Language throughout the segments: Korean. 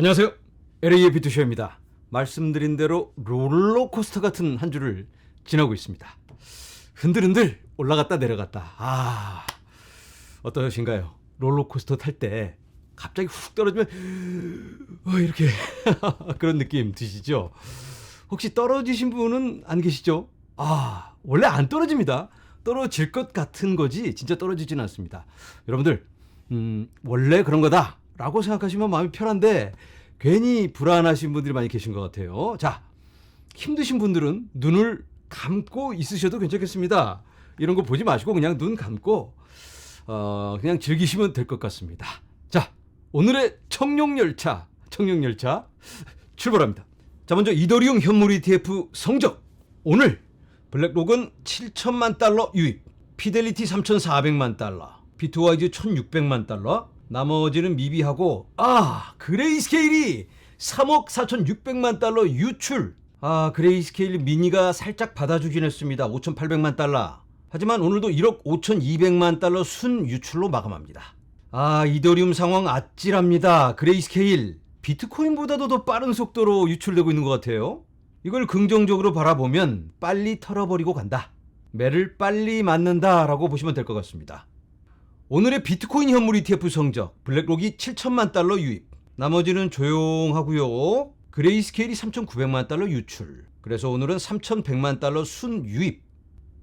안녕하세요. LA의 비투쇼입니다. 말씀드린 대로 롤러코스터 같은 한 주를 지나고 있습니다. 흔들흔들 올라갔다 내려갔다. 아, 어떠신가요? 롤러코스터 탈 때 갑자기 훅 떨어지면 어, 이렇게 그런 느낌 드시죠? 혹시 떨어지신 분은 안 계시죠? 아, 원래 안 떨어집니다. 떨어질 것 같은 거지 진짜 떨어지지는 않습니다. 여러분들, 음, 원래 그런 거다 라고 생각하시면 마음이 편한데 괜히 불안하신 분들이 많이 계신 것 같아요. 자, 힘드신 분들은 눈을 감고 있으셔도 괜찮겠습니다. 이런 거 보지 마시고 그냥 눈 감고 어, 그냥 즐기시면 될 것 같습니다. 자, 오늘의 청룡열차, 청룡열차 출발합니다. 자, 먼저 이더리움 현물 ETF 성적. 오늘 블랙록은 7천만 달러 유입, 피델리티 3,400만 달러, 비트와이즈 1,600만 달러, 나머지는 미비하고 아 그레이스케일이 3억 4,600만 달러 유출. 아 그레이스케일 미니가 살짝 받아주긴 했습니다. 5,800만 달러. 하지만 오늘도 1억 5,200만 달러 순 유출로 마감합니다. 아 이더리움 상황 아찔합니다. 그레이스케일 비트코인보다도 더 빠른 속도로 유출되고 있는 것 같아요. 이걸 긍정적으로 바라보면 빨리 털어버리고 간다. 매를 빨리 맞는다 라고 보시면 될 것 같습니다. 오늘의 비트코인 현물 ETF 성적 블랙록이 7천만 달러 유입. 나머지는 조용하고요. 그레이스케일이 3,900만 달러 유출. 그래서 오늘은 3,100만 달러 순 유입.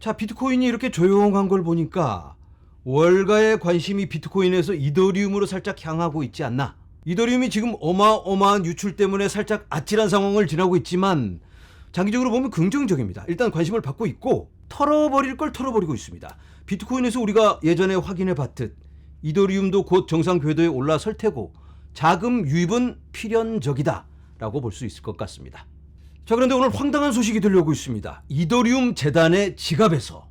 자 비트코인이 이렇게 조용한 걸 보니까 월가의 관심이 비트코인에서 이더리움으로 살짝 향하고 있지 않나. 이더리움이 지금 어마어마한 유출 때문에 살짝 아찔한 상황을 지나고 있지만 장기적으로 보면 긍정적입니다. 일단 관심을 받고 있고 털어버릴 걸 털어버리고 있습니다. 비트코인에서 우리가 예전에 확인해 봤듯 이더리움도 곧 정상 궤도에 올라설 테고 자금 유입은 필연적이다라고 볼 수 있을 것 같습니다. 자 그런데 오늘 황당한 소식이 들려오고 있습니다. 이더리움 재단의 지갑에서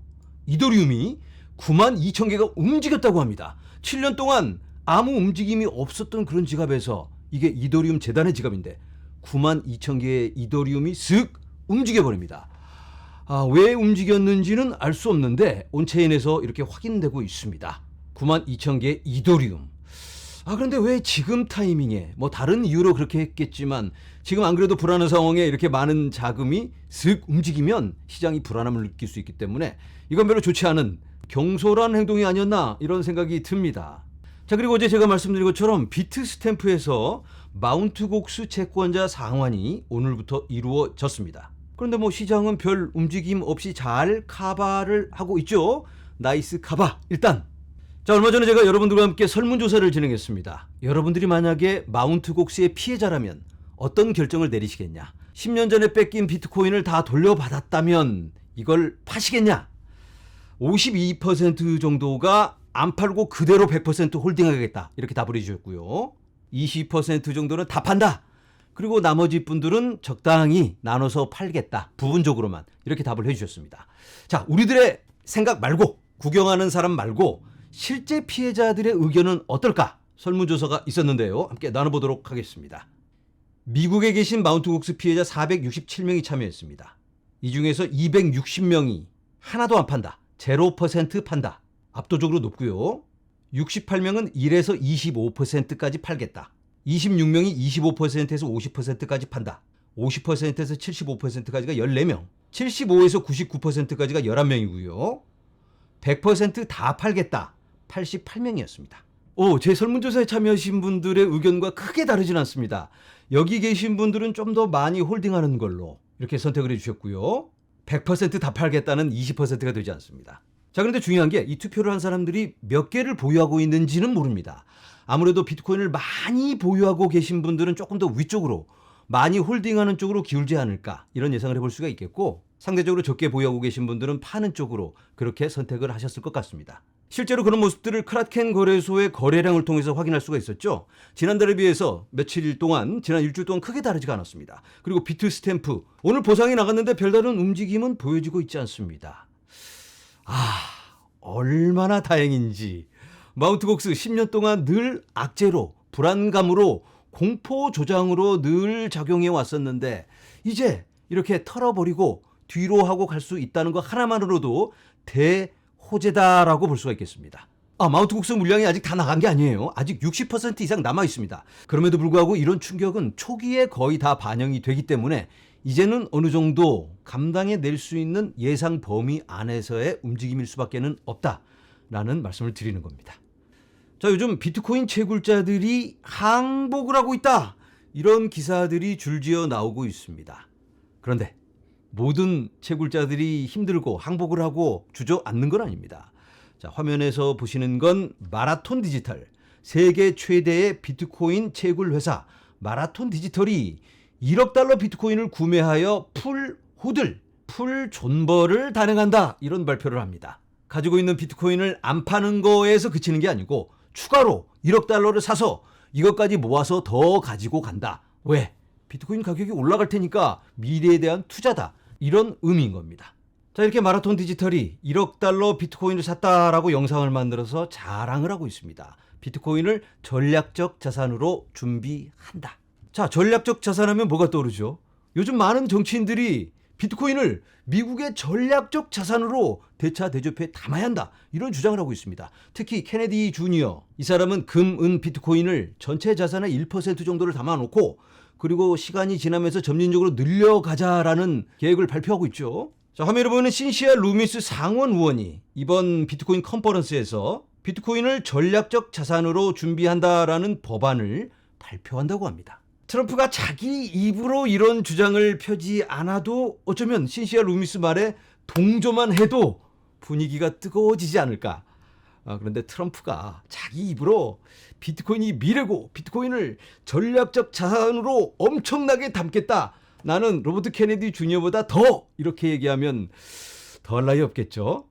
이더리움이 9만 2천 개가 움직였다고 합니다. 7년 동안 아무 움직임이 없었던 그런 지갑에서 이게 이더리움 재단의 지갑인데 9만 2천 개의 이더리움이 쓱 움직여 버립니다. 아, 왜 움직였는지는 알 수 없는데 온체인에서 이렇게 확인되고 있습니다. 9만 2천 개의 이더리움. 아 그런데 왜 지금 타이밍에 뭐 다른 이유로 그렇게 했겠지만 지금 안 그래도 불안한 상황에 이렇게 많은 자금이 슥 움직이면 시장이 불안함을 느낄 수 있기 때문에 이건 별로 좋지 않은 경솔한 행동이 아니었나 이런 생각이 듭니다. 자 그리고 어제 제가 말씀드린 것처럼 비트 스탬프에서 마운트 곡수 채권자 상환이 오늘부터 이루어졌습니다. 그런데 뭐 시장은 별 움직임 없이 잘 카바를 하고 있죠. 나이스 카바 일단 자 얼마 전에 제가 여러분들과 함께 설문조사를 진행했습니다. 여러분들이 만약에 마운트 곡수의 피해자라면 어떤 결정을 내리시겠냐? 10년 전에 뺏긴 비트코인을 다 돌려받았다면 이걸 파시겠냐? 52% 정도가 안 팔고 그대로 100% 홀딩하겠다. 이렇게 답을 해주셨고요. 20% 정도는 다 판다. 그리고 나머지 분들은 적당히 나눠서 팔겠다. 부분적으로만. 이렇게 답을 해주셨습니다. 자, 우리들의 생각 말고, 구경하는 사람 말고, 실제 피해자들의 의견은 어떨까? 설문조사가 있었는데요. 함께 나눠보도록 하겠습니다. 미국에 계신 마운트곡스 피해자 467명이 참여했습니다. 이 중에서 260명이 하나도 안 판다. 0% 판다. 압도적으로 높고요. 68명은 1에서 25%까지 팔겠다. 26명이 25%에서 50%까지 판다. 50%에서 75%까지가 14명. 75에서 99%까지가 11명이고요. 100%다 팔겠다. 88명이었습니다. 오, 제 설문조사에 참여하신 분들의 의견과 크게 다르진 않습니다. 여기 계신 분들은 좀 더 많이 홀딩하는 걸로 이렇게 선택을 해주셨고요. 100%다 팔겠다는 20%가 되지 않습니다. 자, 그런데 중요한 게 이 투표를 한 사람들이 몇 개를 보유하고 있는지는 모릅니다. 아무래도 비트코인을 많이 보유하고 계신 분들은 조금 더 위쪽으로 많이 홀딩하는 쪽으로 기울지 않을까 이런 예상을 해볼 수가 있겠고 상대적으로 적게 보유하고 계신 분들은 파는 쪽으로 그렇게 선택을 하셨을 것 같습니다. 실제로 그런 모습들을 크라켄 거래소의 거래량을 통해서 확인할 수가 있었죠. 지난달에 비해서 며칠 동안, 지난 일주일 동안 크게 다르지가 않았습니다. 그리고 비트 스탬프, 오늘 보상이 나갔는데 별다른 움직임은 보여지고 있지 않습니다. 아, 얼마나 다행인지. 마운트곡스 10년 동안 늘 악재로, 불안감으로, 공포 조장으로 늘 작용해 왔었는데, 이제 이렇게 털어버리고 뒤로 하고 갈 수 있다는 것 하나만으로도 대호재다라고 볼 수가 있겠습니다. 아, 마운트 국수 물량이 아직 다 나간 게 아니에요. 아직 60% 이상 남아 있습니다. 그럼에도 불구하고 이런 충격은 초기에 거의 다 반영이 되기 때문에 이제는 어느 정도 감당해 낼 수 있는 예상 범위 안에서의 움직임일 수밖에는 없다라는 말씀을 드리는 겁니다. 자, 요즘 비트코인 채굴자들이 항복을 하고 있다. 이런 기사들이 줄지어 나오고 있습니다. 그런데 모든 채굴자들이 힘들고 항복을 하고 주저앉는 건 아닙니다. 자, 화면에서 보시는 건 마라톤 디지털, 세계 최대의 비트코인 채굴 회사 마라톤 디지털이 1억 달러 비트코인을 구매하여 풀 호들, 풀 존버를 단행한다. 이런 발표를 합니다. 가지고 있는 비트코인을 안 파는 거에서 그치는 게 아니고 추가로 1억 달러를 사서 이것까지 모아서 더 가지고 간다. 왜? 비트코인 가격이 올라갈 테니까 미래에 대한 투자다. 이런 의미인 겁니다. 자, 이렇게 마라톤 디지털이 1억 달러 비트코인을 샀다라고 영상을 만들어서 자랑을 하고 있습니다. 비트코인을 전략적 자산으로 준비한다. 자, 전략적 자산하면 뭐가 떠오르죠? 요즘 많은 정치인들이 비트코인을 미국의 전략적 자산으로 대차 대조표에 담아야 한다. 이런 주장을 하고 있습니다. 특히 케네디 주니어. 이 사람은 금, 은, 비트코인을 전체 자산의 1% 정도를 담아놓고 그리고 시간이 지나면서 점진적으로 늘려가자라는 계획을 발표하고 있죠. 자, 화면에 보이는 신시아 루미스 상원 의원이 이번 비트코인 컨퍼런스에서 비트코인을 전략적 자산으로 준비한다라는 법안을 발표한다고 합니다. 트럼프가 자기 입으로 이런 주장을 펴지 않아도 어쩌면 신시아 루미스 말에 동조만 해도 분위기가 뜨거워지지 않을까. 아, 그런데 트럼프가 자기 입으로 비트코인이 미래고 비트코인을 전략적 자산으로 엄청나게 담겠다. 나는 로버트 케네디 주니어보다 더 이렇게 얘기하면 더할 나위 없겠죠.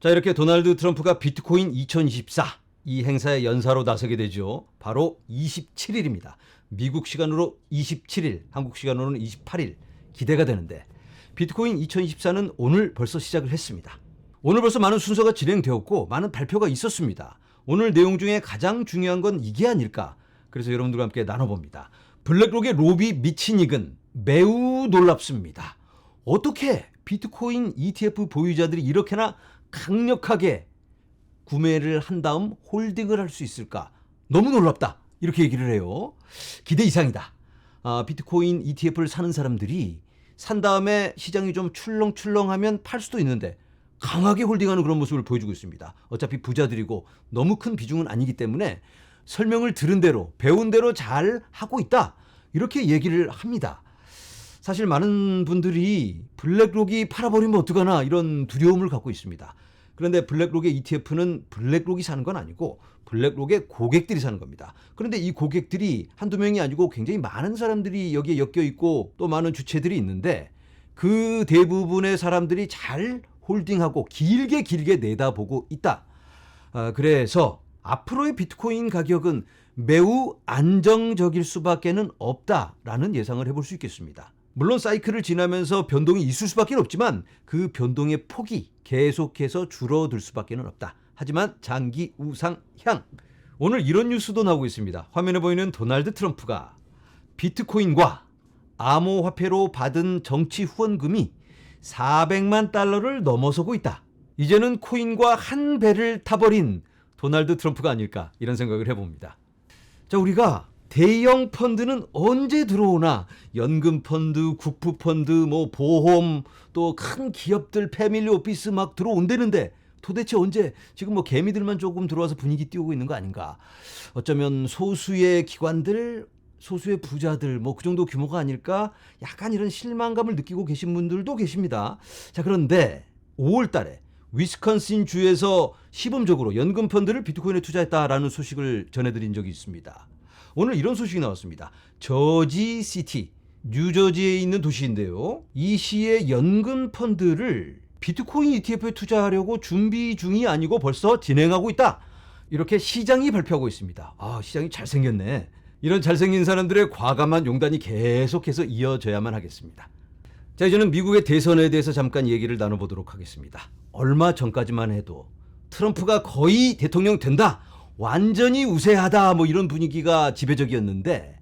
자, 이렇게 도널드 트럼프가 비트코인 2024 이 행사의 연사로 나서게 되죠. 바로 27일입니다. 미국 시간으로 27일, 한국 시간으로는 28일 기대가 되는데 비트코인 2024는 오늘 벌써 시작을 했습니다. 오늘 벌써 많은 순서가 진행되었고 많은 발표가 있었습니다. 오늘 내용 중에 가장 중요한 건 이게 아닐까. 그래서 여러분들과 함께 나눠봅니다. 블랙록의 로비 미치닉은 매우 놀랍습니다. 어떻게 비트코인 ETF 보유자들이 이렇게나 강력하게 구매를 한 다음 홀딩을 할 수 있을까? 너무 놀랍다. 이렇게 얘기를 해요. 기대 이상이다. 아, 비트코인 ETF를 사는 사람들이 산 다음에 시장이 좀 출렁출렁하면 팔 수도 있는데 강하게 홀딩하는 그런 모습을 보여주고 있습니다. 어차피 부자들이고 너무 큰 비중은 아니기 때문에 설명을 들은 대로 배운 대로 잘 하고 있다. 이렇게 얘기를 합니다. 사실 많은 분들이 블랙록이 팔아버리면 어떡하나 이런 두려움을 갖고 있습니다. 그런데 블랙록의 ETF는 블랙록이 사는 건 아니고 블랙록의 고객들이 사는 겁니다. 그런데 이 고객들이 한두 명이 아니고 굉장히 많은 사람들이 여기에 엮여 있고 또 많은 주체들이 있는데 그 대부분의 사람들이 잘 홀딩하고 길게 길게 내다보고 있다. 아, 그래서 앞으로의 비트코인 가격은 매우 안정적일 수밖에는 없다라는 예상을 해볼 수 있겠습니다. 물론 사이클을 지나면서 변동이 있을 수밖에 없지만 그 변동의 폭이 계속해서 줄어들 수밖에 없다. 하지만 장기 우상향. 오늘 이런 뉴스도 나오고 있습니다. 화면에 보이는 도널드 트럼프가 비트코인과 암호화폐로 받은 정치 후원금이 400만 달러를 넘어서고 있다. 이제는 코인과 한 배를 타버린 도널드 트럼프가 아닐까 이런 생각을 해봅니다. 자, 우리가 대형 펀드는 언제 들어오나 연금 펀드, 국부 펀드, 뭐 보험 또 큰 기업들 패밀리 오피스 막 들어온다는데 도대체 언제 지금 뭐 개미들만 조금 들어와서 분위기 띄우고 있는 거 아닌가? 어쩌면 소수의 기관들 소수의 부자들 뭐 그 정도 규모가 아닐까? 약간 이런 실망감을 느끼고 계신 분들도 계십니다. 자, 그런데 5월 달에 위스콘신 주에서 시범적으로 연금 펀드를 비트코인에 투자했다라는 소식을 전해드린 적이 있습니다. 오늘 이런 소식이 나왔습니다. 저지 시티, 뉴저지에 있는 도시인데요. 이 시의 연금 펀드를 비트코인 ETF에 투자하려고 준비 중이 아니고 벌써 진행하고 있다. 이렇게 시장이 발표하고 있습니다. 아, 시장이 잘생겼네. 이런 잘생긴 사람들의 과감한 용단이 계속해서 이어져야만 하겠습니다. 자, 이제는 미국의 대선에 대해서 잠깐 얘기를 나눠보도록 하겠습니다. 얼마 전까지만 해도 트럼프가 거의 대통령 된다. 완전히 우세하다. 뭐 이런 분위기가 지배적이었는데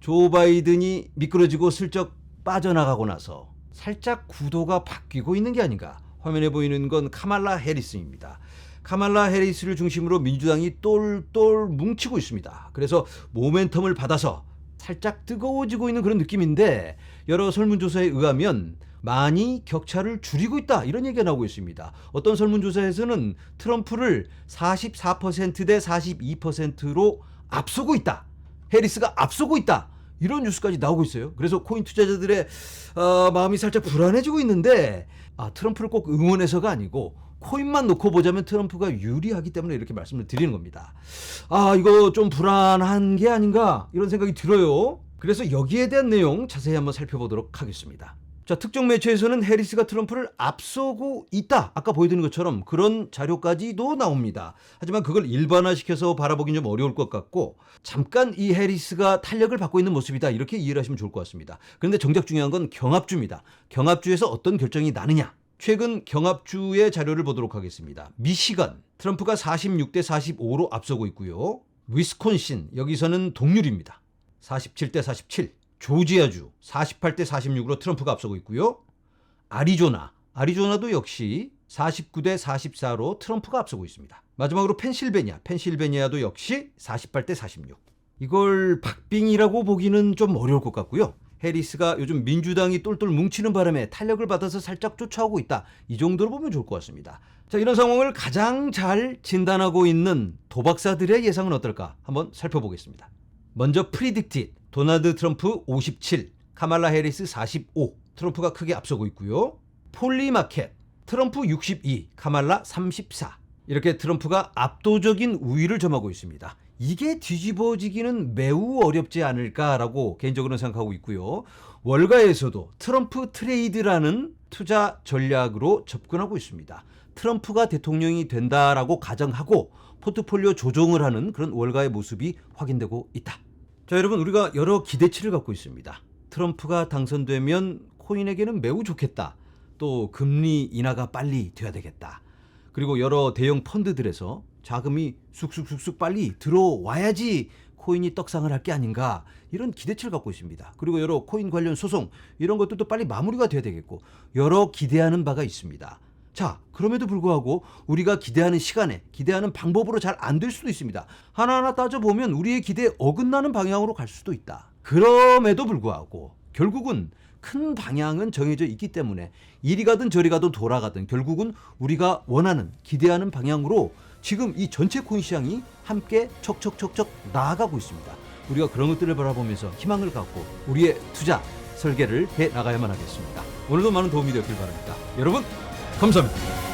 조 바이든이 미끄러지고 슬쩍 빠져나가고 나서 살짝 구도가 바뀌고 있는 게 아닌가. 화면에 보이는 건 카말라 해리스입니다. 카말라 해리스를 중심으로 민주당이 똘똘 뭉치고 있습니다. 그래서 모멘텀을 받아서 살짝 뜨거워지고 있는 그런 느낌인데 여러 설문조사에 의하면 많이 격차를 줄이고 있다 이런 얘기가 나오고 있습니다. 어떤 설문조사에서는 트럼프를 44%대 42%로 앞서고 있다. 해리스가 앞서고 있다. 이런 뉴스까지 나오고 있어요. 그래서 코인 투자자들의 어, 마음이 살짝 불안해지고 있는데 아, 트럼프를 꼭 응원해서가 아니고 코인만 놓고 보자면 트럼프가 유리하기 때문에 이렇게 말씀을 드리는 겁니다. 아, 이거 좀 불안한 게 아닌가 이런 생각이 들어요. 그래서 여기에 대한 내용 자세히 한번 살펴보도록 하겠습니다. 자, 특정 매체에서는 해리스가 트럼프를 앞서고 있다. 아까 보여드린 것처럼 그런 자료까지도 나옵니다. 하지만 그걸 일반화시켜서 바라보긴 좀 어려울 것 같고 잠깐 이 해리스가 탄력을 받고 있는 모습이다. 이렇게 이해를 하시면 좋을 것 같습니다. 그런데 정작 중요한 건 경합주입니다. 경합주에서 어떤 결정이 나느냐. 최근 경합주의 자료를 보도록 하겠습니다. 미시건 트럼프가 46대 45로 앞서고 있고요. 위스콘신 여기서는 동률입니다. 47대 47. 조지아주 48대 46으로 트럼프가 앞서고 있고요. 아리조나, 아리조나도 역시 49대 44로 트럼프가 앞서고 있습니다. 마지막으로 펜실베니아, 펜실베니아도 역시 48대 46. 이걸 박빙이라고 보기는 좀 어려울 것 같고요. 해리스가 요즘 민주당이 똘똘 뭉치는 바람에 탄력을 받아서 살짝 쫓아오고 있다. 이 정도로 보면 좋을 것 같습니다. 자, 이런 상황을 가장 잘 진단하고 있는 도박사들의 예상은 어떨까? 한번 살펴보겠습니다. 먼저 프리딕tit 도널드 트럼프 57, 카말라 해리스 45, 트럼프가 크게 앞서고 있고요. 폴리마켓 트럼프 62, 카말라 34. 이렇게 트럼프가 압도적인 우위를 점하고 있습니다. 이게 뒤집어지기는 매우 어렵지 않을까라고 개인적으로는 생각하고 있고요. 월가에서도 트럼프 트레이드라는 투자 전략으로 접근하고 있습니다. 트럼프가 대통령이 된다라고 가정하고 포트폴리오 조정을 하는 그런 월가의 모습이 확인되고 있다. 자, 여러분 우리가 여러 기대치를 갖고 있습니다. 트럼프가 당선되면 코인에게는 매우 좋겠다. 또 금리 인하가 빨리 돼야 되겠다. 그리고 여러 대형 펀드들에서 자금이 쑥쑥쑥쑥 빨리 들어와야지 코인이 떡상을 할 게 아닌가 이런 기대치를 갖고 있습니다. 그리고 여러 코인 관련 소송 이런 것들도 빨리 마무리가 돼야 되겠고 여러 기대하는 바가 있습니다. 자, 그럼에도 불구하고 우리가 기대하는 시간에 기대하는 방법으로 잘 안 될 수도 있습니다. 하나하나 따져보면 우리의 기대에 어긋나는 방향으로 갈 수도 있다. 그럼에도 불구하고 결국은 큰 방향은 정해져 있기 때문에 이리 가든 저리 가든 돌아가든 결국은 우리가 원하는 기대하는 방향으로 지금 이 전체 코인 시장이 함께 척척척척 나아가고 있습니다. 우리가 그런 것들을 바라보면서 희망을 갖고 우리의 투자 설계를 해 나가야만 하겠습니다. 오늘도 많은 도움이 되었길 바랍니다. 여러분 감사합니다.